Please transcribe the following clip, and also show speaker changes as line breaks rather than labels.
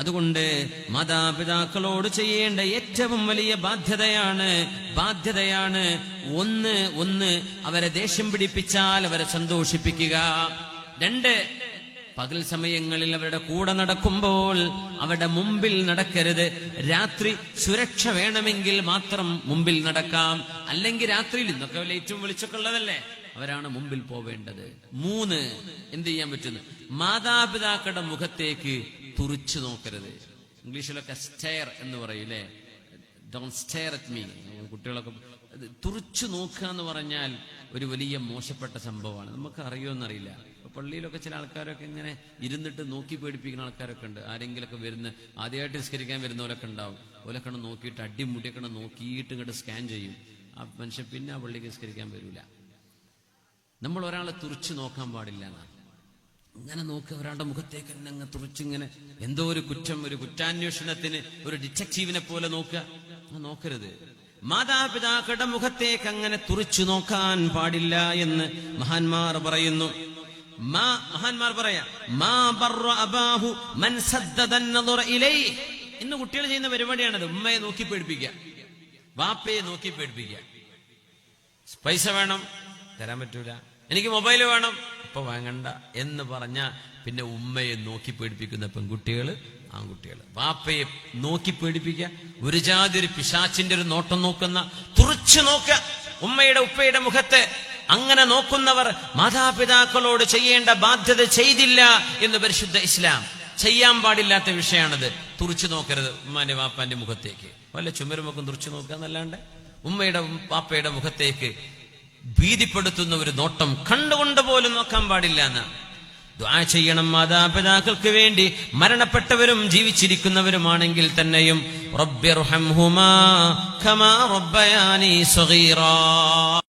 അതുകൊണ്ട് മാതാപിതാക്കളോട് ചെയ്യേണ്ട ഏറ്റവും വലിയ ബാധ്യതയാണ് ബാധ്യതയാണ് ഒന്ന് ഒന്ന് അവരെ ദേഷ്യം പിടിപ്പിച്ചാൽ അവരെ സന്തോഷിപ്പിക്കുക. രണ്ട് പകൽ സമയങ്ങളിൽ അവരുടെ കൂടെ നടക്കുമ്പോൾ അവരുടെ മുമ്പിൽ നടക്കരുത്. രാത്രി സുരക്ഷ വേണമെങ്കിൽ മാത്രം മുമ്പിൽ നടക്കാം. അല്ലെങ്കിൽ രാത്രിയിൽ ഇന്നൊക്കെ ഏറ്റവും വിളിച്ചൊക്കെ ഉള്ളതല്ലേ അവരാണ് മുമ്പിൽ പോവേണ്ടത്. മൂന്ന് എന്ത് ചെയ്യാൻ പറ്റുന്നു? മാതാപിതാക്കളുടെ മുഖത്തേക്ക് തുറിച്ചു നോക്കരുത്. ഇംഗ്ലീഷിലൊക്കെ സ്റ്റെയർ എന്ന് പറയില്ലേ? ഡോൺ സ്റ്റെയർ അറ്റ് മീ കുട്ടികളൊക്കെ തുറിച്ചു നോക്കുക എന്ന് പറഞ്ഞാൽ ഒരു വലിയ മോശപ്പെട്ട സംഭവമാണ്. നമുക്ക് അറിയുമെന്നറിയില്ല പള്ളിയിലൊക്കെ ചില ആൾക്കാരൊക്കെ ഇങ്ങനെ ഇരുന്നിട്ട് നോക്കി പേടിപ്പിക്കുന്ന ആൾക്കാരൊക്കെ ഉണ്ട്. ആരെങ്കിലൊക്കെ വരുന്ന ആദ്യമായിട്ട് നിസ്കരിക്കാൻ വരുന്നവരൊക്കെ ഉണ്ടാവും. ഓലൊക്കെ നോക്കിയിട്ട് അടിമുടിയൊക്കെ നോക്കിയിട്ട് ഇങ്ങോട്ട് സ്കാൻ ചെയ്യും. ആ മനുഷ്യൻ പിന്നെ ആ പള്ളിക്ക് നിസ്കരിക്കാൻ വരില്ല നമ്മൾ ഒരാളെ തുറിച്ചു നോക്കാൻ പാടില്ല എന്നാണ്. ഇങ്ങനെ നോക്കി ഒരാളുടെ മുഖത്തേക്ക് തന്നെ അങ്ങ് തുറച്ചിങ്ങനെ എന്തോ ഒരു കുറ്റം ഒരു കുറ്റാന്വേഷണത്തിന് ഒരു ഡിറ്റക്റ്റീവിനെ പോലെ നോക്കുക. നോക്കരുത്. മാതാപിതാക്കളുടെ മുഖത്തേക്ക് അങ്ങനെ തുറച്ചു നോക്കാൻ പാടില്ല എന്ന് മഹാന്മാർ പറയുന്നു. മഹാന്മാർ പറയാ. ഇന്ന് കുട്ടികൾ ചെയ്യുന്ന പരിപാടിയാണത്. ഉമ്മയെ നോക്കി പേടിപ്പിക്കുക. വാപ്പയെ നോക്കി പേടിപ്പിക്കുക. പൈസ വേണം തരാൻ പറ്റൂല. എനിക്ക് മൊബൈൽ വേണം. ഇപ്പൊ വാങ്ങണ്ട എന്ന് പറഞ്ഞ പിന്നെ ഉമ്മയെ നോക്കി പേടിപ്പിക്കുന്ന പെൺകുട്ടികൾ ആൺകുട്ടികൾ വാപ്പയെ നോക്കി പേടിപ്പിക്കുക. ഒരു ജാതി ഒരു പിശാച്ചിന്റെ ഒരു നോട്ടം നോക്കുന്ന തുറച്ചു നോക്കുക. ഉമ്മയുടെ ഉപ്പയുടെ മുഖത്തെ അങ്ങനെ നോക്കുന്നവർ മാതാപിതാക്കളോട് ചെയ്യേണ്ട ബാധ്യത ചെയ്തില്ല എന്ന് പരിശുദ്ധ ഇസ്ലാം. ചെയ്യാൻ പാടില്ലാത്ത വിഷയമാണത് തുറച്ചു നോക്കരുത് ഉമ്മാന്റെ വാപ്പാന്റെ മുഖത്തേക്ക്. വല്ല ചുമരുമൊക്കെ തുറച്ചു നോക്കുക എന്നല്ലാണ്ട് ഉമ്മയുടെ പാപ്പയുടെ മുഖത്തേക്ക് ഭീതിപ്പെടുത്തുന്ന ഒരു നോട്ടം കണ്ടുകൊണ്ട് പോലും നോക്കാൻ പാടില്ല എന്ന്. ദ്വാ ചെയ്യണം മാതാപിതാക്കൾക്ക് വേണ്ടി. മരണപ്പെട്ടവരും ജീവിച്ചിരിക്കുന്നവരുമാണെങ്കിൽ തന്നെയും റബ്ബയാനി